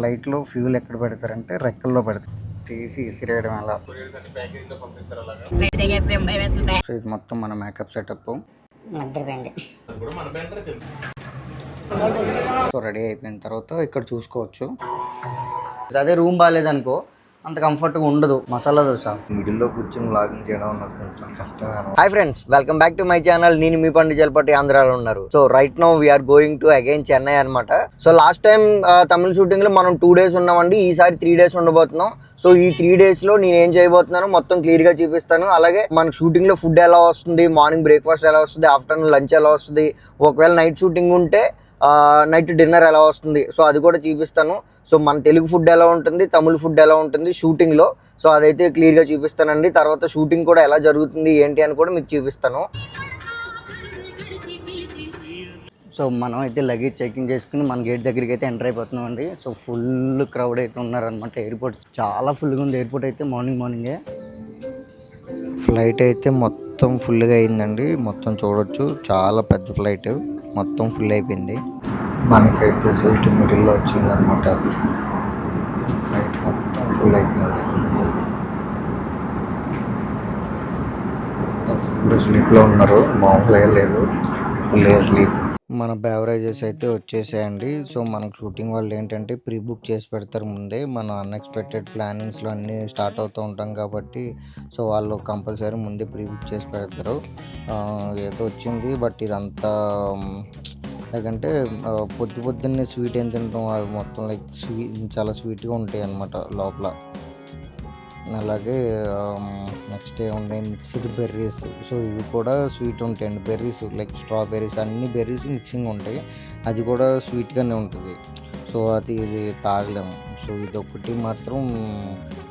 ఫ్లైట్లో ఫ్యూల్ ఎక్కడ పెడతారంటే రెక్కల్లో పెడతారు. తీసి ఇసిరేయడం ఎలా? సో ఇది మొత్తం మన మేకప్ సెటప్. రెడీ అయిపోయిన తర్వాత ఇక్కడ చూసుకోవచ్చు. అదే రూమ్ బాగాలేదనుకో అంత కంఫర్ట్గా ఉండదు. మసాలా దోశ. మిడిల్లో కూర్చొని లాగిన్ చేయడం అన్నది కొంచెం కష్టమే hi friends welcome back to my channel నేను మీ పండు జలపట్టి ఆంధ్రాలో ఉన్నారు. So right now we're going to again Chennai అనమాట సో లాస్ట్ టైం తమిళ షూటింగ్లో మనం టూ డేస్ ఉన్నామండి. ఈసారి త్రీ డేస్ ఉండబోతున్నాం. సో ఈ త్రీ డేస్లో నేను ఏం చేయబోతున్నానో? మొత్తం క్లియర్గా చూపిస్తాను. అలాగే మనకు షూటింగ్లో ఫుడ్ ఎలా వస్తుంది? మార్నింగ్ బ్రేక్ఫాస్ట్ ఎలా వస్తుంది? ఆఫ్టర్నూన్ లంచ్ ఎలా వస్తుంది? ఒకవేళ నైట్ షూటింగ్ ఉంటే నైట్ డిన్నర్ ఎలా వస్తుంది? సో అది కూడా చూపిస్తాను. సో మన తెలుగు ఫుడ్ ఎలా ఉంటుంది తమిళ ఫుడ్ ఎలా ఉంటుంది షూటింగ్లో సో అదైతే క్లియర్గా చూపిస్తానండి. తర్వాత షూటింగ్ కూడా ఎలా జరుగుతుంది ఏంటి అని కూడా మీకు చూపిస్తాను. సో మనం అయితే లగేజ్ చెకింగ్ చేసుకుని మన గేట్ దగ్గరికి అయితే ఎంటర్ అయిపోతున్నాం అండి సో ఫుల్ క్రౌడ్ అయితే ఉన్నారనమాట ఎయిర్పోర్ట్ చాలా ఫుల్గా ఉంది ఎయిర్పోర్ట్ అయితే మార్నింగ్ మార్నింగే ఫ్లైట్ అయితే మొత్తం ఫుల్గా అయిందండి. మొత్తం చూడొచ్చు. చాలా పెద్ద ఫ్లైట్ మొత్తం ఫుల్ అయిపోయింది. మనకైతే సీట్ మిడిల్లో వచ్చిందనమాట ఫ్లైట్ మొత్తం ఫుల్ అయిపోయింది. మొత్తం ఫుల్ స్లీప్లో ఉన్నారు. మామూలుగా లేదు. ఫుల్ స్లీప్ మన బెవరేజెస్ అయితే వచ్చేసాయండి. సో మనకు షూటింగ్ వాళ్ళు ఏంటంటే ప్రీ బుక్ చేసి పెడతారు ముందే. మనం అన్ఎక్స్పెక్టెడ్ ప్లానింగ్స్లో అన్నీ స్టార్ట్ అవుతూ ఉంటాం కాబట్టి సో వాళ్ళు కంపల్సరీ ముందే ప్రీ బుక్ చేసి పెడతారు. ఏదో వచ్చింది బట్ ఇదంతా లేకంటే పొద్దు పొద్దున్నే స్వీట్ ఏం తింటాం అది మొత్తం లైక్ స్వీట్ చాలా స్వీట్గా ఉంటాయి అన్నమాట లోపల. అలాగే నెక్స్ట్ ఉండే మిక్స్డ్ బెర్రీస్. సో ఇవి కూడా స్వీట్ ఉంటాయండి బెర్రీస్. లైక్ స్ట్రాబెర్రీస్ అన్ని బెర్రీస్ మిక్సింగ్ ఉంటాయి. అది కూడా స్వీట్గానే ఉంటుంది. సో అది ఇది తాగలేము. సో ఇది ఒకటి మాత్రం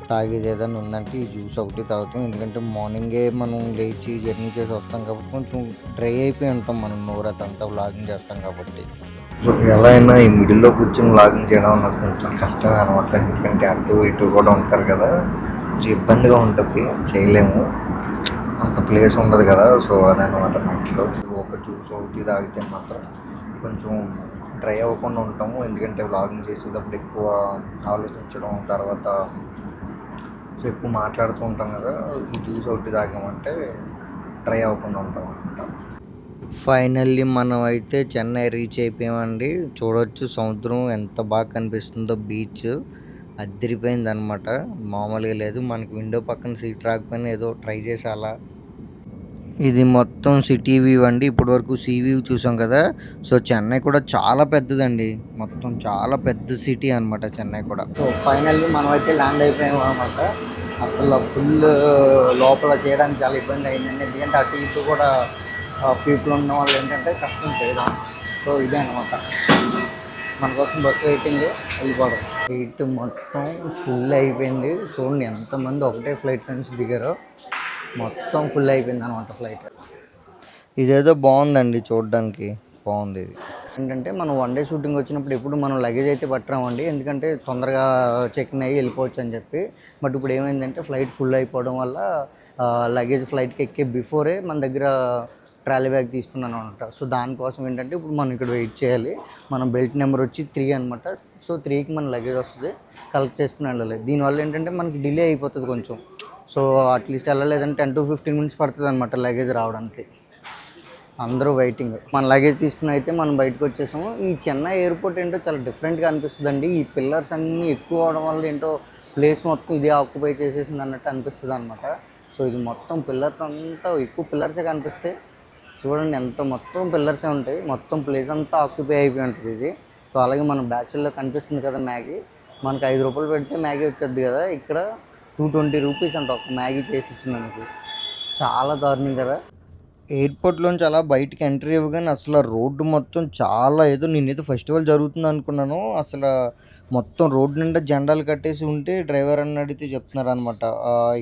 తాగేది ఏదైనా ఉందంటే ఈ జ్యూస్ ఒకటి తాగుతాం. ఎందుకంటే మార్నింగే మనం లేచి జర్నీ చేసి వస్తాం కాబట్టి కొంచెం డ్రై అయిపోయి ఉంటాం మనం నోరు అదంతా వ్లాగింగ్ చేస్తాం కాబట్టి. సో ఎలా అయినా ఈ మిడిల్లో కూర్చొని వ్లాగింగ్ చేయడం అన్నది కొంచెం కష్టమే అనమాట ఎందుకంటే అటు ఇటు కూడా ఉంటారు కదా. కొంచెం ఇబ్బందిగా ఉంటుంది. చేయలేము. అంత ప్లేస్ ఉండదు కదా. సో అదనమాట మనకి ఒక జ్యూస్ ఒకటి తాగితే మాత్రం కొంచెం డ్రై అవ్వకుండా ఉంటాము. ఎందుకంటే వ్లాగింగ్ చేసేటప్పుడు ఎక్కువ ఆలోచించడం తర్వాత సో ఎక్కువ మాట్లాడుతూ ఉంటాం కదా ఈ జ్యూస్ ఒకటి తాగామంటే ట్రై అవ్వకుండా ఉంటాం అనమాట ఫైనల్లీ మనం అయితే చెన్నై రీచ్ అయిపోయామండి. చూడొచ్చు సముద్రం ఎంత బాగా కనిపిస్తుందో బీచ్ అద్దరిపోయింది అనమాట మామూలుగా లేదు మనకి విండో పక్కన సీట్ రాకపోయినా ఏదో ట్రై చేసి అలా ఇది మొత్తం సిటీ వ్యూ అండి. ఇప్పటివరకు సీ వ్యూ చూసాం కదా. సో చెన్నై కూడా చాలా పెద్దదండి. మొత్తం చాలా పెద్ద సిటీ అన్నమాట చెన్నై కూడా. సో ఫైనల్లీ మనం అయితే ల్యాండ్ అయిపోయాము అనమాట అసలు ఫుల్ లోపల చేయడానికి చాలా ఇబ్బంది అయిందండి. ఎందుకంటే అటు ఇటు కూడా పీపుల్ ఉన్న వాళ్ళు ఏంటంటే కష్టం చేయడం. సో ఇదే అనమాట మన కోసం బస్సు వెయిటింగ్ వెళ్ళిపోవడం. సీట్ మొత్తం ఫుల్ అయిపోయింది. చూడండి ఎంతమంది ఒకటే ఫ్లైట్ నుంచి దిగారో. మొత్తం ఫుల్ అయిపోయింది అనమాట ఫ్లైట్ ఇదేదో బాగుందండి చూడడానికి. బాగుంది ఇది. ఏంటంటే మనం వన్ డే షూటింగ్ వచ్చినప్పుడు ఎప్పుడు మనం లగేజ్ అయితే పట్టరామండి. ఎందుకంటే తొందరగా చెక్ అయ్యి వెళ్ళిపోవచ్చు అని చెప్పి. బట్ ఇప్పుడు ఏమైందంటే ఫ్లైట్ ఫుల్ అయిపోవడం వల్ల లగేజ్ ఫ్లైట్కి ఎక్కే బిఫోరే మన దగ్గర ట్రాలీ బ్యాగ్ తీసుకున్నాను అనమాట. సో దానికోసం ఏంటంటే ఇప్పుడు మనం ఇక్కడ వెయిట్ చేయాలి. మన బెల్ట్ నెంబర్ వచ్చి త్రీ అనమాట. సో త్రీకి మన లగేజ్ వస్తుంది. కలెక్ట్ చేసుకుని వెళ్ళాలి. దీనివల్ల ఏంటంటే మనకి డిలే అయిపోతుంది కొంచెం. సో అట్లీస్ట్ వెళ్ళలేదంటే టెన్ టు ఫిఫ్టీన్ మినిట్స్ పడుతుంది అనమాట లగేజ్ రావడానికి. అందరూ వెయిటింగ్ మన లగేజ్ తీసుకుని అయితే మనం బయటకు వచ్చేసాము. ఈ చెన్నై ఎయిర్పోర్ట్ ఏంటో చాలా డిఫరెంట్గా అనిపిస్తుందండి. ఈ పిల్లర్స్ అన్నీ ఎక్కువ అవడం వల్ల ఏంటో ప్లేస్ మొత్తం ఇదే ఆక్యుపై చేసేసింది అన్నట్టు అనిపిస్తుంది అనమాట సో ఇది మొత్తం పిల్లర్స్ అంతా ఎక్కువ పిల్లర్సే కనిపిస్తాయి. చూడండి ఎంత మొత్తం పిల్లర్సే ఉంటాయి. మొత్తం ప్లేస్ అంతా ఆక్యుపై అయిపోయి ఉంటుంది ఇది. సో అలాగే మన బ్యాచుల్లో కనిపిస్తుంది కదా మ్యాగీ మనకు ఐదు రూపాయలు పెడితే మ్యాగీ వచ్చేది కదా. ఇక్కడ టూ ట్వంటీ రూపీస్ అంట ఒక మ్యాగీ చేసి ఇచ్చింది మనకి చాలా దారుణం కదా. ఎయిర్పోర్ట్లోంచి అలా బయటికి ఎంట్రీ ఇవ్వగానే అసలు రోడ్డు మొత్తం చాలా ఏదో నేనైతే ఫెస్టివల్ జరుగుతుంది అనుకున్నాను. అసలు మొత్తం రోడ్డు నిండా జెండాలు కట్టేసి ఉంటే డ్రైవర్ అని అడిగితే చెప్తున్నారు అనమాట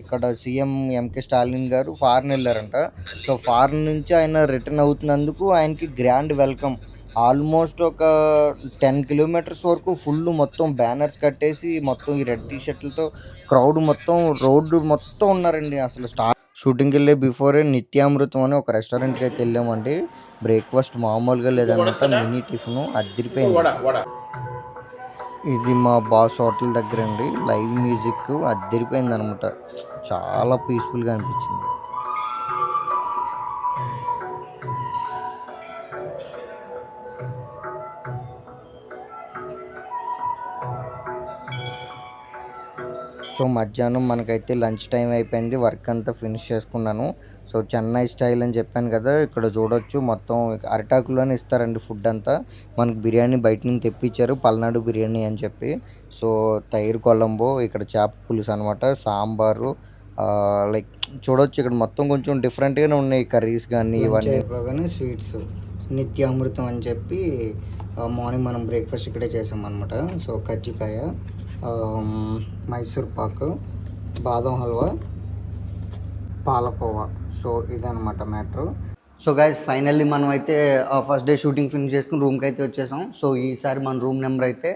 ఇక్కడ సీఎం ఎంకే స్టాలిన్ గారు ఫారెన్ వెళ్ళారంట. సో ఫారెన్ నుంచి ఆయన రిటర్న్ అవుతున్నందుకు ఆయనకి గ్రాండ్ వెల్కమ్. ఆల్మోస్ట్ ఒక టెన్ కిలోమీటర్స్ వరకు ఫుల్ మొత్తం బ్యానర్స్ కట్టేసి మొత్తం ఈ రెడ్ టీ షర్ట్లతో క్రౌడ్ మొత్తం రోడ్డు మొత్తం ఉన్నారండి అసలు స్టార్ట్ షూటింగ్కి వెళ్ళే బిఫోరే నిత్యామృతం అని ఒక రెస్టారెంట్కి అయితే వెళ్ళామండి. బ్రేక్ఫాస్ట్ మామూలుగా లేదన్నమాట మినీ టిఫిన్ అదిరిపోయింది ఇది మా బాస్ హోటల్ దగ్గర అండి లైవ్ మ్యూజిక్ అద్దరిపోయింది అనమాట చాలా పీస్ఫుల్గా అనిపించింది. సో మధ్యాహ్నం మనకైతే లంచ్ టైం అయిపోయింది. వర్క్ అంతా ఫినిష్ చేసుకున్నాను. సో చెన్నై స్టైల్ అని చెప్పాను కదా ఇక్కడ చూడొచ్చు. మొత్తం అరిటాకులోనే ఇస్తారండి ఫుడ్ అంతా. మనకు బిర్యానీ బయట నుంచి తెప్పించారు పల్నాడు బిర్యానీ అని చెప్పి. సో తైరు కొలంబో ఇక్కడ చేప పులుసు అనమాట సాంబారు లైక్ చూడొచ్చు. ఇక్కడ మొత్తం కొంచెం డిఫరెంట్గానే ఉన్నాయి కర్రీస్ కానీ ఇవన్నీ. కానీ స్వీట్స్. నిత్యామృతం అని చెప్పి మార్నింగ్ మనం బ్రేక్ఫాస్ట్ ఇక్కడే చేసాం అనమాట సో కజ్జికాయ మైసూర్ పాకు బాదం హల్వా పాలకోవా. సో ఇదనమాట మ్యాటర్. సో గైస్ ఫైనల్లీ మనం అయితే ఫస్ట్ డే షూటింగ్ ఫినిష్ చేసుకుని రూమ్కి అయితే వచ్చేసాం. సో ఈసారి మన రూమ్ నెంబర్ అయితే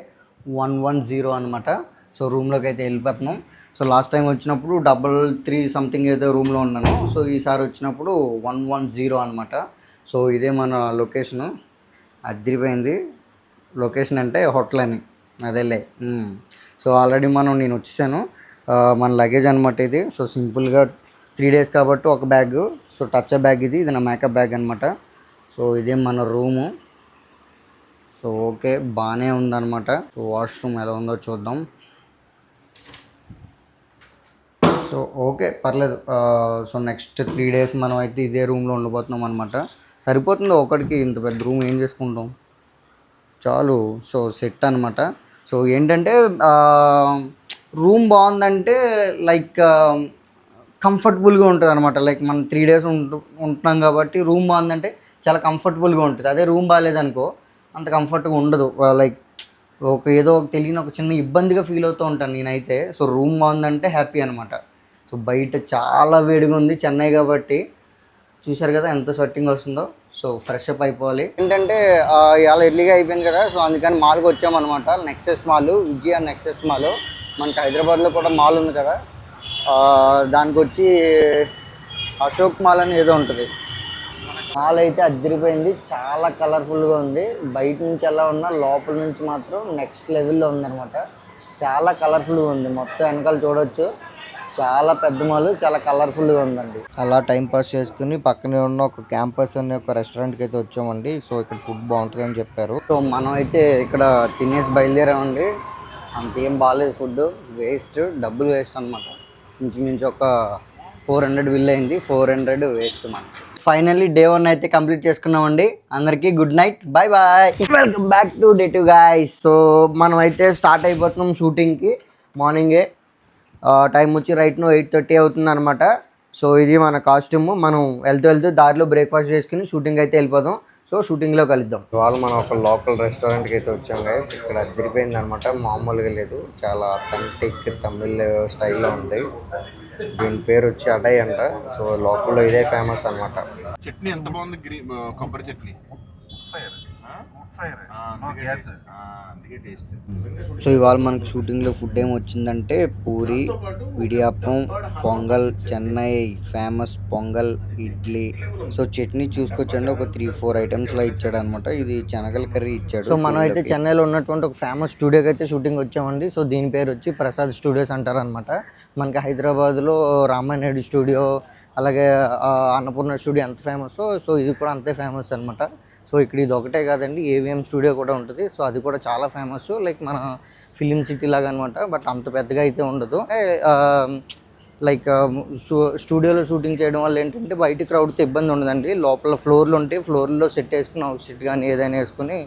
వన్ వన్ జీరో అనమాట సో రూమ్లోకి అయితే వెళ్ళిపోతున్నాం. సో లాస్ట్ టైం వచ్చినప్పుడు డబల్ త్రీ సంథింగ్ ఏదో రూమ్లో ఉన్నాను. సో ఈసారి వచ్చినప్పుడు వన్ వన్ జీరో అనమాట సో ఇదే మన లొకేషను అదిరిపోయింది. లొకేషన్ అంటే హోటల్ అని. అదేలే. సో ఆల్రెడీ మనం నేను వచ్చేసాను. మన లగేజ్ అనమాట ఇది. సో సింపుల్గా త్రీ డేస్ కాబట్టి ఒక బ్యాగ్. సో టచ్ బ్యాగ్ ఇది. ఇది నా మేకప్ బ్యాగ్ అనమాట సో ఇదే మన రూము. So okay. బాగానే ఉందన్నమాట. సో వాష్రూమ్ ఎలా ఉందో చూద్దాం. So okay. పర్లేదు. సో నెక్స్ట్ త్రీ డేస్ మనం అయితే ఇదే రూమ్లో ఉండిపోతున్నాం అనమాట సరిపోతుంది ఒకటికి ఇంత పెద్ద రూమ్ ఏం చేసుకుంటాం? చాలు. సో సెట్ అనమాట సో ఏంటంటే రూమ్ బాగుందంటే లైక్ కంఫర్టబుల్గా ఉంటుంది అనమాట లైక్ మనం త్రీ డేస్ ఉంటు ఉంటున్నాం కాబట్టి రూమ్ బాగుందంటే చాలా కంఫర్టబుల్గా ఉంటుంది. అదే రూమ్ బాగాలేదనుకో అంత కంఫర్ట్గా ఉండదు. లైక్ ఒక ఏదో ఒక తెలియని ఒక చిన్న ఇబ్బందిగా ఫీల్ అవుతూ ఉంటాను నేనైతే. సో రూమ్ బాగుందంటే హ్యాపీ అనమాట సో బయట చాలా వేడిగా ఉంది చెన్నై కాబట్టి చూశారు కదా ఎంత స్వెట్టింగ్ వస్తుందో. సో ఫ్రెష్ అప్ అయిపోవాలి. ఏంటంటే ఇలా ఇవాళ ఎర్లీగా అయిపోయింది కదా సో అందుకని మాల్కి వచ్చామన్నమాట. Nexus mall Vijaya Nexus mall మనకి హైదరాబాద్లో కూడా మాల్ ఉంది కదా. దానికి వచ్చి అశోక్ మాల్ అని ఏదో ఉంటుంది. మాల్ అయితే అద్దరిపోయింది. చాలా కలర్ఫుల్గా ఉంది. బయట నుంచి ఎలా ఉన్నా లోపల నుంచి మాత్రం నెక్స్ట్ లెవెల్లో ఉందన్నమాట. చాలా కలర్ఫుల్గా ఉంది. మొత్తం వెనకాల చూడొచ్చు. చాలా పెద్ద మాల్ చాలా కలర్ఫుల్గా ఉందండి. అలా టైం పాస్ చేసుకుని పక్కనే ఉన్న ఒక క్యాంపస్ అనే ఒక రెస్టారెంట్కి అయితే వచ్చామండి. సో ఇక్కడ ఫుడ్ బాగుంటుంది అని చెప్పారు. సో మనం అయితే ఇక్కడ తినేసి బయలుదేరామండి. అంతేం బాగాలేదు ఫుడ్ వేస్ట్ డబ్బులు వేస్ట్ అనమాట ఇంచుమించు ఒక ఫోర్ హండ్రెడ్ బిల్ అయింది. ఫోర్ హండ్రెడ్ వేస్ట్ మనకి ఫైనల్లీ డే వన్ అయితే కంప్లీట్ చేసుకున్నామండి. అందరికీ good night bye bye welcome back to day two guys so మనం అయితే స్టార్ట్ అయిపోతున్నాం షూటింగ్కి మార్నింగే టైం వచ్చి రైట్ నో ఎయిట్ థర్టీ అవుతుంది అనమాట సో ఇది మన కాస్ట్యూమ్ మనం వెళ్తూ వెళ్తూ దారిలో బ్రేక్ఫాస్ట్ చేసుకుని షూటింగ్ అయితే వెళ్ళిపోదాం. సో షూటింగ్లో కలుద్దాం. ఇవాళ మనం ఒక లోకల్ రెస్టారెంట్కి అయితే వచ్చాం గైస్ ఇక్కడ అదిరిపోయింది అనమాట మామూలుగా లేదు. చాలా అథెంటిక్ తమిళ్ స్టైల్లో ఉంది. దీని పేరు వచ్చి అడై అంట. సో లోకల్లో ఇదే ఫేమస్ అనమాట చట్నీ ఎంత బాగుంది? గ్రీన్ కొబ్బరి చట్నీ. అందుకే టేస్ట్. సో ఇవాళ మనకి షూటింగ్లో ఫుడ్ ఏం వచ్చిందంటే పూరి ఇడియాప్పం పొంగల్ చెన్నై ఫేమస్ పొంగల్ ఇడ్లీ. సో చట్నీ చూసుకొచ్చండి ఒక త్రీ ఫోర్ ఐటమ్స్లో ఇచ్చాడు అనమాట ఇది శనగల కర్రీ ఇచ్చాడు సో మనం అయితే చెన్నైలో ఉన్నటువంటి ఒక ఫేమస్ స్టూడియోకి అయితే షూటింగ్ వచ్చామండి. సో దీని పేరు వచ్చి ప్రసాద్ స్టూడియోస్ అంటారు అనమాట మనకి హైదరాబాద్లో రామానాయుడు స్టూడియో అలాగే అన్నపూర్ణ స్టూడియో ఎంత ఫేమస్ సో ఇది కూడా అంతే ఫేమస్ అనమాట. సో ఇక్కడ ఇది ఒకటే కాదండి ఏవిఎం స్టూడియో కూడా ఉంటుంది. సో అది కూడా చాలా ఫేమస్ లైక్ మన ఫిలిం సిటీ లాగా అనమాట బట్ అంత పెద్దగా అయితే ఉండదు. లైక్ స్టూడియోలో షూటింగ్ చేయడం వల్ల ఏంటంటే బయట క్రౌడ్తో ఇబ్బంది ఉండదండి. లోపల ఫ్లోర్లు ఉంటే ఫ్లోర్లో సెట్ వేసుకుని అవుట్ సెట్ కానీ ఏదైనా వేసుకుని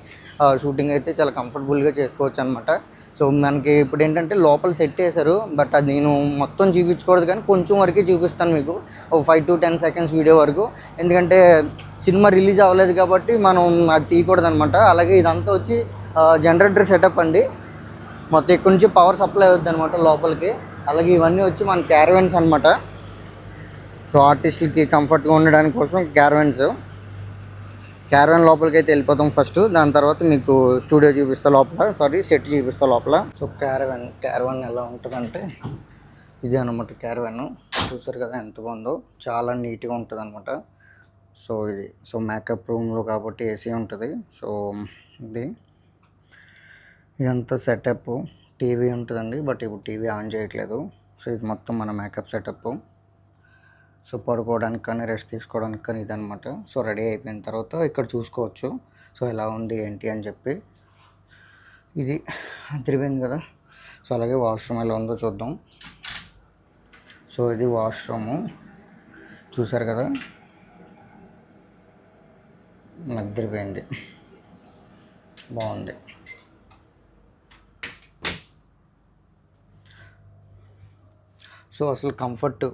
షూటింగ్ అయితే చాలా కంఫర్టబుల్గా చేసుకోవచ్చు అనమాట సో మనకి ఇప్పుడు ఏంటంటే లోపల సెట్ చేశారు బట్ అది నేను మొత్తం చూపించకూడదు కానీ కొంచెం వరకే చూపిస్తాను మీకు. ఒక five to ten seconds video వరకు. ఎందుకంటే సినిమా రిలీజ్ అవ్వలేదు కాబట్టి మనం అది తీయకూడదు అనమాట అలాగే ఇదంతా వచ్చి జనరేటర్ సెటప్ అండి. మొత్తం ఇక్కడ నుంచి పవర్ సప్లై అవుద్ది అనమాట లోపలికి. అలాగే ఇవన్నీ వచ్చి మన క్యారవెన్స్ అనమాట సో ఆర్టిస్టులకి కంఫర్ట్గా ఉండడానికి కోసం క్యారవెన్స్ క్యారవెన్ లోపలికి అయితే వెళ్ళిపోతాం ఫస్ట్. దాని తర్వాత మీకు స్టూడియో చూపిస్తా లోపల. సారీ సెట్ చూపిస్తా లోపల. సో క్యారవెన్ క్యారవెన్ ఎలా ఉంటుందంటే ఇది అనమాట క్యారవన్. చూసారు కదా ఎంత బాగుందో. చాలా నీట్గా ఉంటుంది అనమాట సో ఇది. సో మేకప్ రూమ్లో కాబట్టి ఏసీ ఉంటుంది. సో ఇది. ఇదంతా సెటప్ టీవీ ఉంటుందండి బట్ ఇప్పుడు టీవీ ఆన్ చేయట్లేదు. సో ఇది మొత్తం మన మేకప్ సెటప్ సో పడుకోవడానికి కానీ రెస్ట్ తీసుకోవడానికి కానీ ఇదనమాట సో రెడీ అయిపోయిన తర్వాత ఇక్కడ చూసుకోవచ్చు. సో ఎలా ఉంది ఏంటి అని చెప్పి. ఇది తిరిగింది కదా. సో అలాగే వాష్రూమ్ ఎలా ఉందో చూద్దాం. సో ఇది వాష్రూము. చూసారు కదా? నద్దరిపోయింది బాగుంది. సో అసలు కంఫర్ట్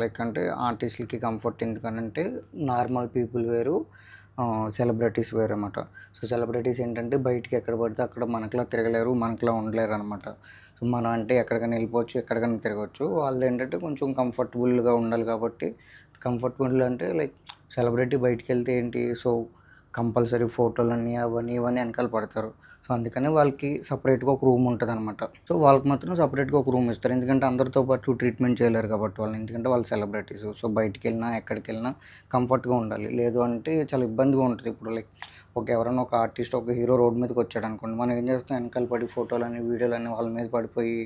లైక్ అంటే ఆర్టిస్టులకి కంఫర్ట్ ఎందుకనంటే నార్మల్ పీపుల్ వేరు సెలబ్రిటీస్ వేరు అనమాట సో సెలబ్రిటీస్ ఏంటంటే బయటికి ఎక్కడ పడితే అక్కడ మనకులా తిరగలేరు మనకులా ఉండలేరు అనమాట సో మనం అంటే ఎక్కడికైనా వెళ్ళిపోవచ్చు ఎక్కడికైనా తిరగవచ్చు. వాళ్ళు ఏంటంటే కొంచెం కంఫర్టబుల్గా ఉండాలి కాబట్టి కంఫర్టబుల్ అంటే లైక్ సెలబ్రిటీ బయటికి వెళ్తే ఏంటి? సో కంపల్సరీ ఫోటోలన్నీ అవన్నీ ఇవన్నీ వెనకాల పడతారు. సో అందుకని వాళ్ళకి సపరేట్గా ఒక రూమ్ ఉంటుంది అనమాట సో వాళ్ళకి మాత్రం సపరేట్గా ఒక రూమ్ ఇస్తారు. ఎందుకంటే అందరితో పాటు ట్రీట్మెంట్ చేయలేరు కాబట్టి వాళ్ళు ఎందుకంటే వాళ్ళు సెలబ్రిటీస్. సో బయటికి వెళ్ళినా ఎక్కడికి వెళ్ళినా కంఫర్ట్గా ఉండాలి. లేదు అంటే చాలా ఇబ్బందిగా ఉంటుంది ఇప్పుడు. లైక్ ఒక ఎవరైనా ఒక ఆర్టిస్ట్ ఒక హీరో రోడ్ మీదకి వచ్చాడు అనుకోండి మనం ఏం చేస్తాం? వెనకాల పడి ఫోటోలని వీడియోలని వాళ్ళ మీద పడిపోయి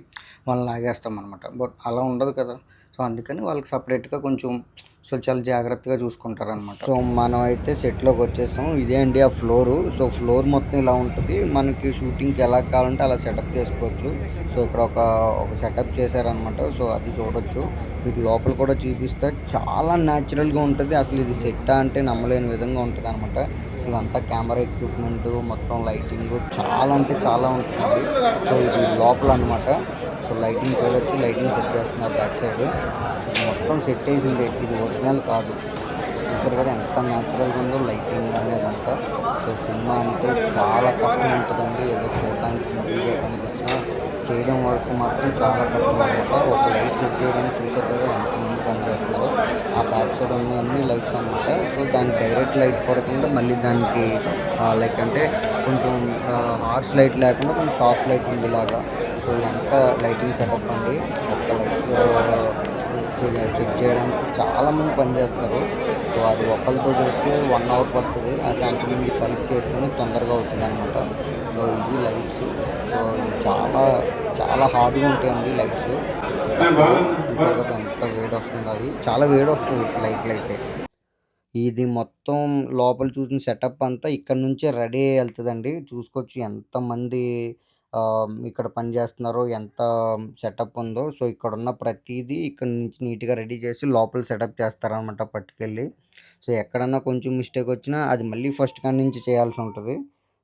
వాళ్ళని లాగేస్తాం అనమాట బట్ అలా ఉండదు కదా. సో అందుకని వాళ్ళకి సపరేట్గా కొంచెం సో చాలా జాగ్రత్తగా చూసుకుంటారు అనమాట సో మనం అయితే సెట్లోకి వచ్చేసాం ఇదే అండి ఆ ఫ్లోరు. సో ఫ్లోర్ మొత్తం ఇలా ఉంటుంది. మనకి షూటింగ్కి ఎలా కావాలంటే అలా సెటప్ చేసుకోవచ్చు. సో ఇక్కడ ఒక ఒక సెటప్ చేశారనమాట సో అది చూడొచ్చు. మీకు లోపల కూడా చూపిస్తే. చాలా న్యాచురల్గా ఉంటుంది. అసలు ఇది సెట్ అంటే నమ్మలేని విధంగా ఉంటుంది అనమాట ఇవంతా కెమెరా ఎక్విప్మెంట్ మొత్తం లైటింగ్ చాలా అంటే చాలా ఉంటుందండి. సో ఇది లోపల అనమాట సో లైటింగ్ చూడొచ్చు. లైటింగ్ సెట్ చేస్తున్నారు బ్యాక్ సైడ్. ఇది మొత్తం సెట్ వేసింది ఇది ఒరిజినల్ కాదు. చూసారు కదా ఎంత న్యాచురల్గా ఉందో లైటింగ్ అనేదంతా. సో సినిమా అంటే చాలా కష్టం ఉంటుందండి. ఏదో చూడడానికి సింపుల్గా కనిపించినా చేయడం వరకు మాత్రం చాలా కష్టం అనమాట. ఒక లైట్ సెట్ చేయడానికి చూసారు కదా ఆ బ్యాక్ సైడ్ ఉన్న అన్ని లైట్స్ అనమాట సో దానికి డైరెక్ట్ లైట్ పడకుండా మళ్ళీ దానికి లైక్ అంటే కొంచెం హార్ష్ లైట్ లేకుండా కొంచెం సాఫ్ట్ లైట్ ఉండేలాగా. సో ఎంత లైటింగ్ సెటప్ అండి. ఒక లైట్ సెట్ చేయడానికి చాలామంది పనిచేస్తారు సో అది ఒకరితో చేస్తే వన్ అవర్ పడుతుంది. అది అంతమంది కలిపి చేస్తేనే తొందరగా అవుతుంది అనమాట సో ఇది లైట్స్ సో చాలా చాలా హార్డ్గా ఉంటాయండి లైట్స్ వేడి వస్తుంది చాలా వేడి వస్తుంది లైట్లు అయితే. ఇది మొత్తం లోపల చూసిన సెటప్ అంతా ఇక్కడ నుంచే రెడీ వెళ్తుందండి. చూసుకోవచ్చు ఎంతమంది ఇక్కడ పని చేస్తున్నారో ఎంత సెటప్ ఉందో. సో ఇక్కడ ఉన్న ప్రతిదీ ఇక్కడ నుంచి నీట్గా రెడీ చేసి లోపల సెటప్ చేస్తారనమాట పట్టుకెళ్ళి. సో ఎక్కడన్నా కొంచెం మిస్టేక్ వచ్చినా అది మళ్ళీ ఫస్ట్ కాడి నుంచి చేయాల్సి ఉంటుంది.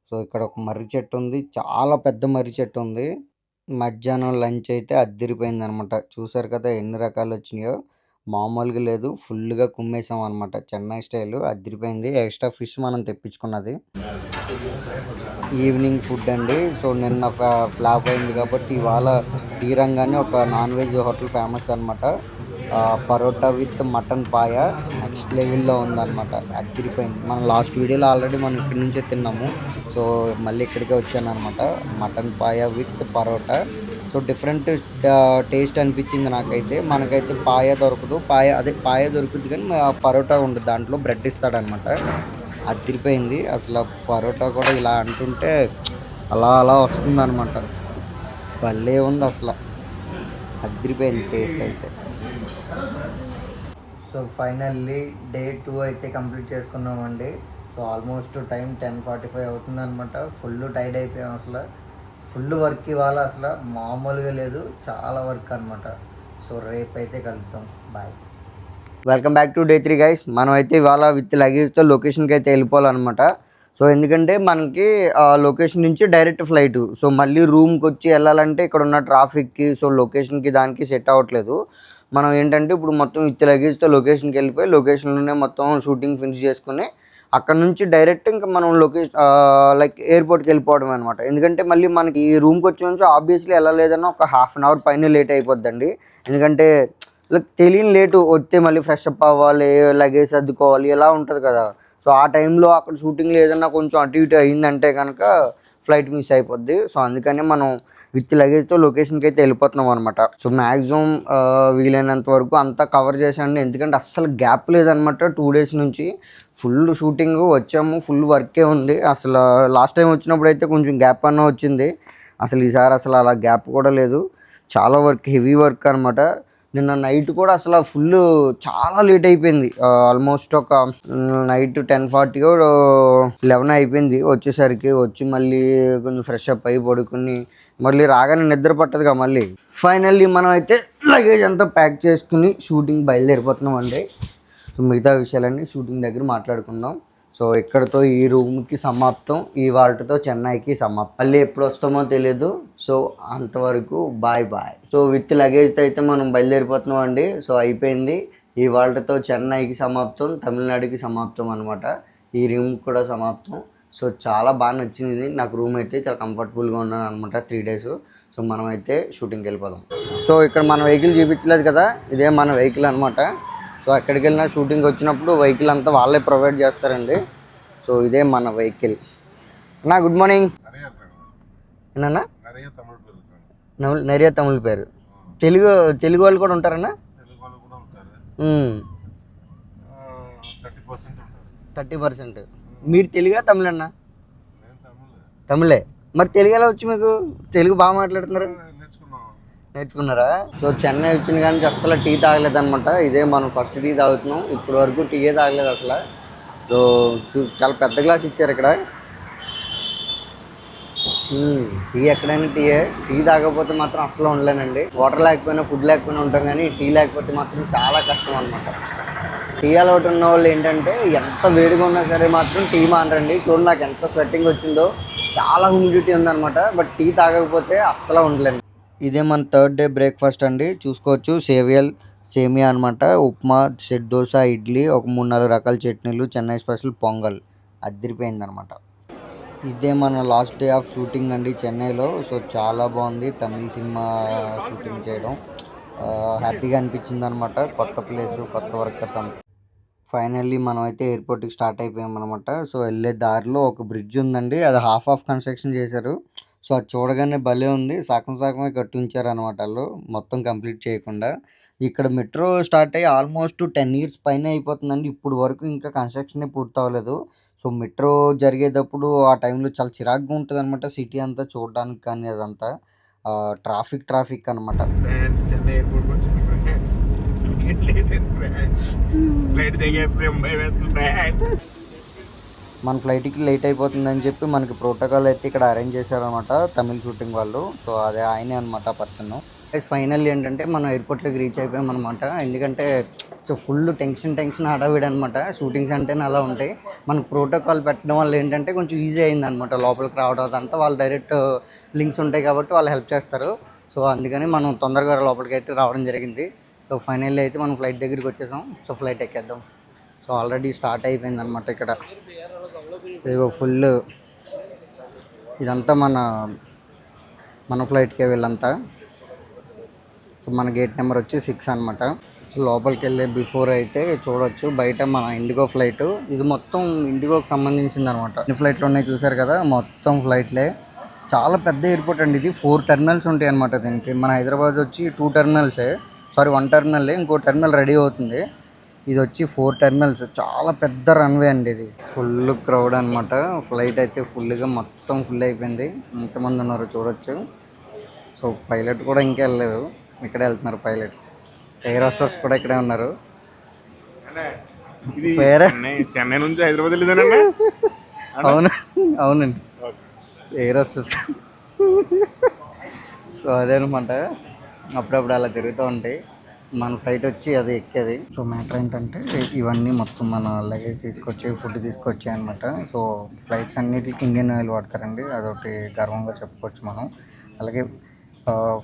సో ఇక్కడ ఒక మర్రి చెట్టు ఉంది. చాలా పెద్ద మర్రి చెట్టు ఉంది. మధ్యాహ్నం లంచ్ అయితే అద్దరిపోయింది అనమాట చూసారు కదా ఎన్ని రకాలు వచ్చినాయో మామూలుగా లేదు ఫుల్గా కుమ్మేసాం అనమాట చెన్నై స్టైల్ అద్దరిపోయింది. ఎక్స్ట్రా ఫిష్ మనం తెప్పించుకున్నది. ఈవినింగ్ ఫుడ్ అండి. సో నిన్న ఫ్లా- ఫ్లాప్ అయింది కాబట్టి ఇవాళ శ్రీరంగాన్ని ఒక నాన్ వెజ్ హోటల్ ఫేమస్ అనమాట. Parotta with mutton paya next లెవెల్లో ఉందన్నమాట అదిరిపోయింది మనం లాస్ట్ వీడియోలో ఆల్రెడీ మనం ఇక్కడి నుంచే తిన్నాము. సో మళ్ళీ ఇక్కడికే వచ్చాను అనమాట mutton paya with parotta. So different taste అనిపించింది నాకైతే. మనకైతే పాయ దొరకదు. పాయ అదే పాయ దొరుకుతుంది కానీ ఆ పరోటా ఉండదు దాంట్లో బ్రెడ్ ఇస్తాడనమాట అదిరిపోయింది. అసలు ఆ పరోటా కూడా ఇలా అంటుంటే అలా అలా వస్తుంది అనమాట భలే ఉంది అసలు. అదిరిపోయింది టేస్ట్ అయితే. సో ఫైనల్లీ డే టూ అయితే కంప్లీట్ చేసుకున్నామండి. So almost time ten forty five అవుతుంది అనమాట ఫుల్ టైడ్ అయిపోయాం అసలు. ఫుల్ వర్క్ ఇవాళ అసలు? మామూలుగా లేదు చాలా వర్క్ అనమాట సో రేపు అయితే కలుద్దాం. Bye. Welcome back to day three guys. మనం అయితే ఇవాళ విత్ లగేజ్తో లొకేషన్కి అయితే వెళ్ళిపోవాలన్నమాట. సో ఎందుకంటే మనకి ఆ లొకేషన్ నుంచి డైరెక్ట్ ఫ్లైట్. సో మళ్ళీ రూమ్కి వచ్చి వెళ్ళాలంటే ఇక్కడ ఉన్న ట్రాఫిక్కి సో లొకేషన్కి దానికి సెట్ అవ్వట్లేదు. మనం ఏంటంటే ఇప్పుడు మొత్తం విత్ లగేజ్తో లొకేషన్కి వెళ్ళిపోయి లొకేషన్లోనే మొత్తం షూటింగ్ ఫినిష్ చేసుకుని అక్కడ నుంచి డైరెక్ట్ ఇంకా మనం లొకేషన్ లైక్ ఎయిర్పోర్ట్కి వెళ్ళిపోవడం అనమాట ఎందుకంటే మళ్ళీ మనకి ఈ రూమ్కి వచ్చి నుంచి ఆబ్వియస్లీ వెళ్ళలేదన్న ఒక హాఫ్ అన్ అవర్ పైన లేట్ అయిపోద్దండి. ఎందుకంటే లైక్ తెలియని లేటు వస్తే మళ్ళీ ఫ్రెష్ అప్ అవ్వాలి లగేజ్ సర్దుకోవాలి ఇలా ఉంటుంది కదా. సో ఆ టైంలో అక్కడ షూటింగ్లో ఏదన్నా కొంచెం అటు ఇటు అయిందంటే కనుక ఫ్లైట్ మిస్ అయిపోద్ది. సో అందుకని మనం విత్ లగేజ్తో లొకేషన్కి అయితే వెళ్ళిపోతున్నాం అనమాట సో మ్యాక్సిమం వీలైనంత వరకు అంతా కవర్ చేశాను ఎందుకంటే అస్సలు గ్యాప్ లేదనమాట టూ డేస్ నుంచి. ఫుల్ షూటింగ్ వచ్చాము. ఫుల్ వర్కే ఉంది. అసలు లాస్ట్ టైం వచ్చినప్పుడు అయితే కొంచెం గ్యాప్ అన్న వచ్చింది. అసలు ఈసారి అసలు అలా గ్యాప్ కూడా లేదు. చాలా వర్క్ హెవీ వర్క్ అనమాట నిన్న నైట్ కూడా అసలు ఫుల్ చాలా లేట్ అయిపోయింది. ఆల్మోస్ట్ ఒక నైట్ టెన్ ఫార్టీ లెవెన్ అయిపోయింది వచ్చేసరికి. వచ్చి మళ్ళీ కొంచెం ఫ్రెష్ అప్ అయి పడుకుని మళ్ళీ రాగానే నిద్ర పట్టదుగా మళ్ళీ. ఫైనల్లీ మనం అయితే లగేజ్ అంతా ప్యాక్ చేసుకుని షూటింగ్ బయలుదేరిపోతున్నాం అండి. సో మిగతా విషయాలన్నీ షూటింగ్ దగ్గర మాట్లాడుకుందాం. సో ఇక్కడతో ఈ రూమ్కి సమాప్తం. ఈ వాళ్ళతో చెన్నైకి సమాప్తం. మళ్ళీ ఎప్పుడు వస్తామో తెలియదు సో అంతవరకు బాయ్ బాయ్ సో విత్ లగేజ్తో అయితే మనం బయలుదేరిపోతున్నాం అండి. సో అయిపోయింది. ఈ వాళ్ళతో చెన్నైకి సమాప్తం తమిళనాడుకి సమాప్తం అనమాట ఈ రూమ్ కూడా సమాప్తం. సో చాలా బాగా నచ్చింది. నాకు రూమ్ అయితే చాలా కంఫర్టబుల్గా ఉన్నాను అనమాట త్రీ డేస్. సో మనం అయితే షూటింగ్కి వెళ్ళిపోదాం. సో ఇక్కడ మన వెహికల్ చూపించలేదు కదా ఇదే మన వెహికల్ అనమాట. సో అక్కడికి వెళ్ళినా షూటింగ్ వచ్చినప్పుడు వెహికల్ అంతా వాళ్ళే ప్రొవైడ్ చేస్తారండి. సో ఇదే మన వెహికల్. అన్నా గుడ్ మార్నింగ్. ఏనా నరియా తమిళ పేరు తెలుగు తెలుగు వాళ్ళు కూడా ఉంటారన్నా? Thirty percent. మీరు తెలుగా తమిళన్నా? తమిళే. మరి తెలుగు ఎలా వచ్చి మీకు? తెలుగు బాగా మాట్లాడుతున్నారు. నేర్చుకున్నారా? సో చెన్నై వచ్చిన కానీ అసలు టీ తాగలేదు అనమాట ఇదే మనం ఫస్ట్ టీ తాగుతున్నాం. ఇప్పటి వరకు టీయే తాగలేదు అసలు. సో చూ చాలా పెద్ద గ్లాస్ ఇచ్చారు ఇక్కడ. టీ ఎక్కడైనా టీయే టీ తాగకపోతే మాత్రం అసలు ఉండలేనండి. వాటర్ లేకపోయినా ఫుడ్ లేకపోయినా ఉంటాం కానీ టీ లేకపోతే మాత్రం చాలా కష్టం అనమాట టీ అలవాటు ఉన్న వాళ్ళు ఏంటంటే ఎంత వేడిగా ఉన్నా సరే మాత్రం టీ మానరండి చూడండి నాకు ఎంత స్వెట్టింగ్ వచ్చిందో. చాలా హ్యూమిడిటీ ఉందన్నమాట బట్ టీ తాగకపోతే అస్సలు ఉండలేండి ఇదే మన థర్డ్ డే బ్రేక్ఫాస్ట్ అండి. చూసుకోవచ్చు సేవియల్ సేమియా అనమాట ఉప్మా సెట్ దోశ ఇడ్లీ ఒక మూడు నాలుగు రకాల చట్నీలు చెన్నై స్పెషల్ పొంగల్. అదిరిపోయింది అనమాట ఇదే మన లాస్ట్ డే ఆఫ్ షూటింగ్ అండి చెన్నైలో. సో చాలా బాగుంది తమిళ సినిమా షూటింగ్ చేయడం. హ్యాపీగా అనిపించింది అనమాట కొత్త ప్లేస్ కొత్త వర్కర్స్ అంతా. ఫైనల్లీ మనమైతే ఎయిర్పోర్ట్కి స్టార్ట్ అయిపోయామన్నమాట. సో వెళ్ళే దారిలో ఒక బ్రిడ్జ్ ఉందండి. అది హాఫ్ ఆఫ్ కన్స్ట్రక్షన్ చేశారు. సో అది చూడగానే భలే ఉంది. సగం సగమే కట్టి వాళ్ళు. మొత్తం కంప్లీట్ చేయకుండా. ఇక్కడ మెట్రో స్టార్ట్ అయ్యి ఆల్మోస్ట్ టెన్ ఇయర్స్ పైన అయిపోతుందండి. ఇప్పుడు వరకు ఇంకా కన్స్ట్రక్షనే పూర్తి అవ్వలేదు సో మెట్రో జరిగేటప్పుడు ఆ టైంలో చాలా చిరాకుగా ఉంటుంది అనమాట సిటీ అంతా చూడడానికి కానీ అదంతా. ట్రాఫిక్ ట్రాఫిక్ అనమాట చెన్నై ఎయిర్పోర్ట్ వచ్చింది ఫ్రెండ్స్ లేట్ అయింది ఫ్రెండ్స్ ఫ్లైట్ దిగేస్తే ఫ్రెండ్స్ మన ఫ్లైట్కి లేట్ అయిపోతుందని చెప్పి మనకి ప్రోటోకాల్ అయితే ఇక్కడ అరేంజ్ చేశారనమాట తమిళ షూటింగ్ వాళ్ళు. సో అదే ఆయనే అనమాట పర్సన్ ఫైనల్ ఏంటంటే మనం ఎయిర్పోర్ట్లోకి రీచ్ అయిపోయాం అనమాట ఎందుకంటే సో ఫుల్ టెన్షన్ టెన్షన్ హడావిడి అనమాట షూటింగ్స్ అంటేనే అలా ఉంటాయి. మనకు ప్రోటోకాల్ పెట్టడం వల్ల ఏంటంటే కొంచెం ఈజీ అయింది అనమాట లోపలికి రావడం అదంతా. వాళ్ళు డైరెక్ట్ లింక్స్ uh, ఉంటాయి కాబట్టి వాళ్ళు హెల్ప్ చేస్తారు. సో అందుకని మనం తొందరగా లోపలికి అయితే రావడం జరిగింది. సో ఫైనల్లీ అయితే మనం ఫ్లైట్ దగ్గరికి వచ్చేసాం. సో ఫ్లైట్ ఎక్కేద్దాం. సో ఆల్రెడీ స్టార్ట్ అయిపోయింది అనమాట ఇక్కడ. ఇదిగో ఫుల్ ఇదంతా మన మన ఫ్లైట్కే వీళ్ళంతా. సో మన గేట్ నెంబర్ వచ్చి సిక్స్ అనమాట లోపలికి వెళ్ళే బిఫోర్ అయితే చూడొచ్చు. బయట మన ఇండిగో ఫ్లైట్ ఇది మొత్తం ఇండిగోకి సంబంధించింది అనమాట ఎన్ని ఫ్లైట్లు ఉన్నాయి చూసారు కదా? మొత్తం ఫ్లైట్లే చాలా పెద్ద ఎయిర్పోర్ట్ అండి ఇది. ఫోర్ టెర్మినల్స్ ఉంటాయి అనమాట దీనికి. మన హైదరాబాద్ వచ్చి టూ టెర్మినల్సే సారీ వన్ టెర్మినల్ ఇంకో టెర్మినల్ రెడీ అవుతుంది. ఇది వచ్చి ఫోర్ టెర్మినల్స్ చాలా పెద్ద రన్వే అండి ఇది. ఫుల్ క్రౌడ్ అనమాట ఫ్లైట్ అయితే ఫుల్గా మొత్తం ఫుల్ అయిపోయింది. ఎంతమంది ఉన్నారో చూడొచ్చు. సో పైలట్ కూడా ఇంకా వెళ్ళలేదు. ఇక్కడే వెళ్తున్నారు పైలట్స్ ఎయిర్ హోస్టర్స్ కూడా ఇక్కడే ఉన్నారు. చెన్నై చెన్నై నుంచి హైదరాబాద్ అవును? అవునండి. ఎయిర్ హోస్టర్స్ సో అదేనమాట అప్పుడప్పుడు అలా తిరుగుతూ ఉంటాయి మన ఫ్లైట్ వచ్చి అది ఎక్కేది. సో మ్యాటర్ ఏంటంటే ఇవన్నీ మొత్తం మన లగేజ్ తీసుకొచ్చి ఫుడ్ తీసుకొచ్చి అనమాట సో ఫ్లైట్స్ అన్నిటికి ఇండియన్ ఆయిల్ వాడతారండి. అదొకటి గర్వంగా చెప్పుకోవచ్చు మనం. అలాగే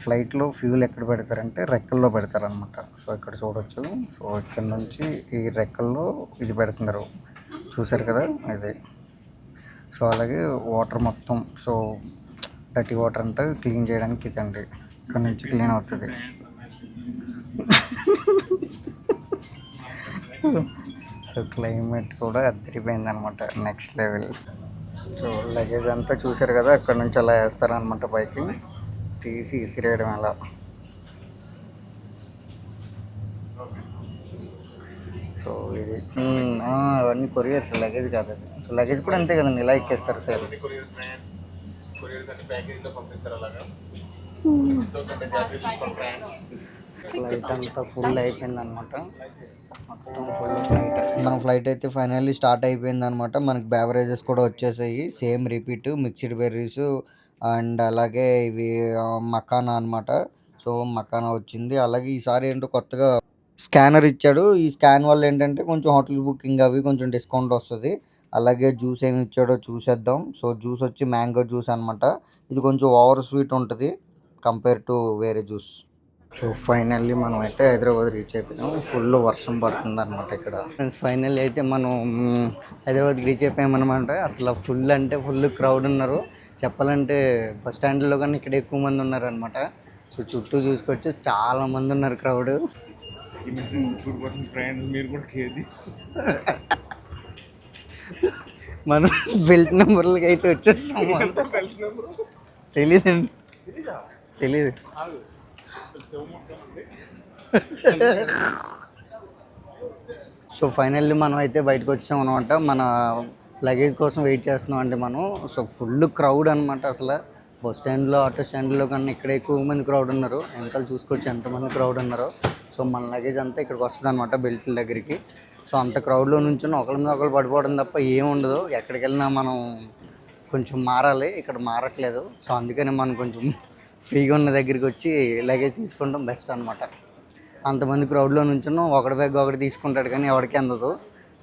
ఫ్లైట్లో ఫ్యూల్ ఎక్కడ పెడతారంటే రెక్కల్లో పెడతారనమాట సో ఇక్కడ చూడొచ్చు. సో ఇక్కడ నుంచి ఈ రెక్కల్లో ఇది పెడుతున్నారు. చూసారు కదా ఇది. సో అలాగే వాటర్ మొత్తం. సో డర్టీ వాటర్ అంతా క్లీన్ చేయడానికి ఇదండి. ఇక్కడ నుంచి క్లీన్ అవుతుంది. సో క్లైమేట్ కూడా అద్దరిపోయింది అనమాట నెక్స్ట్ లెవెల్. సో లగేజ్ అంతా చూసారు కదా అక్కడ నుంచి అలా వేస్తారనమాట పైకి తీసి ఇసిరేయడం ఎలా సో ఇది అవన్నీ కొరియర్స్ లగేజ్ కాదు అది. సో లగేజ్ కూడా అంతే కదండి ఇలా ఎక్కేస్తారు సార్ కొరియర్స్ అన్ని పంపిస్తారు అలాగా? ఫ్లైట్ అంతా ఫుల్ అయిపోయింది అనమాట మొత్తం ఫుల్ ఫ్లైట్ మన ఫ్లైట్ అయితే ఫైనల్లీ స్టార్ట్ అయిపోయింది అనమాట మనకి బేవరేజెస్ కూడా వచ్చేసాయి. Same repeat mixed berries and అలాగే ఇవి మకానా అనమాట సో మకానా వచ్చింది. అలాగే ఈసారి ఏంటో కొత్తగా స్కానర్ ఇచ్చాడు. ఈ స్కాన్ వల్ల ఏంటంటే కొంచెం హోటల్ బుకింగ్ అవి కొంచెం డిస్కౌంట్ వస్తుంది. అలాగే జ్యూస్ ఏమి ఇచ్చాడో చూసేద్దాం. సో జ్యూస్ వచ్చి మ్యాంగో జ్యూస్ అనమాట ఇది కొంచెం ఓవర్ స్వీట్ ఉంటుంది. కంపేర్ టు వేరే జ్యూస్ సో ఫైనల్లీ మనం అయితే హైదరాబాద్ రీచ్ అయిపోయాం ఫుల్ వర్షం పడుతుంది అనమాట ఇక్కడ. ఫ్రెండ్స్ ఫైనల్లీ అయితే మనం మ్, హైదరాబాద్ రీచ్ అయిపోయామన్నమాట. అసలు ఫుల్ అంటే ఫుల్ క్రౌడ్ ఉన్నారు. చెప్పాలంటే బస్ స్టాండ్లో కానీ ఇక్కడ ఎక్కువ మంది ఉన్నారు అనమాట సో చుట్టూ చూసుకొచ్చి చాలా మంది ఉన్నారు క్రౌడ్ మీరు కూడా మనం బెల్ట్ నెంబర్లకి అయితే వచ్చేస్తాము తెలీదండి. తెలియదు సో ఫైనల్లీ మనం అయితే బయటకు వచ్చాం అనమాట మన లగేజ్ కోసం వెయిట్ చేస్తున్నాం అండి మనం. సో ఫుల్ క్రౌడ్ అనమాట అసలు. బస్ స్టాండ్లో ఆటో స్టాండ్లో కన్నా ఇక్కడ ఎక్కువ మంది క్రౌడ్ ఉన్నారు. వెనకాల చూసుకోవచ్చు ఎంతమంది క్రౌడ్ ఉన్నారో. సో మన లగేజ్ అంతా ఇక్కడికి వస్తుంది అనమాట బెల్ట్ల దగ్గరికి. సో అంత క్రౌడ్లో నుంచి ఒకరి మీద ఒకరు పడిపోవడం తప్ప ఏముండదు ఎక్కడికి వెళ్ళినా మనం కొంచెం మారాలి. ఇక్కడ మారట్లేదు. సో అందుకని మనం కొంచెం ఫ్రీగా ఉన్న దగ్గరికి వచ్చి లగేజ్ తీసుకుంటాం బెస్ట్ అనమాట అంతమంది క్రౌడ్లో నుంచున్నాం. ఒకటి బ్యాగ్ ఒకటి తీసుకుంటాడు కానీ ఎవరికి అందదు.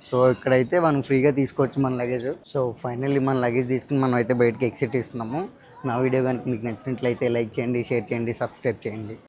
సో ఇక్కడైతే మనం ఫ్రీగా తీసుకోవచ్చు మన లగేజ్ సో ఫైనల్లీ మన లగేజ్ తీసుకుని మనం అయితే బయటకి ఎక్సిట్ ఇస్తున్నాము నా వీడియో కనుక మీకు నచ్చినట్లయితే లైక్ చేయండి షేర్ చేయండి సబ్స్క్రైబ్ చేయండి.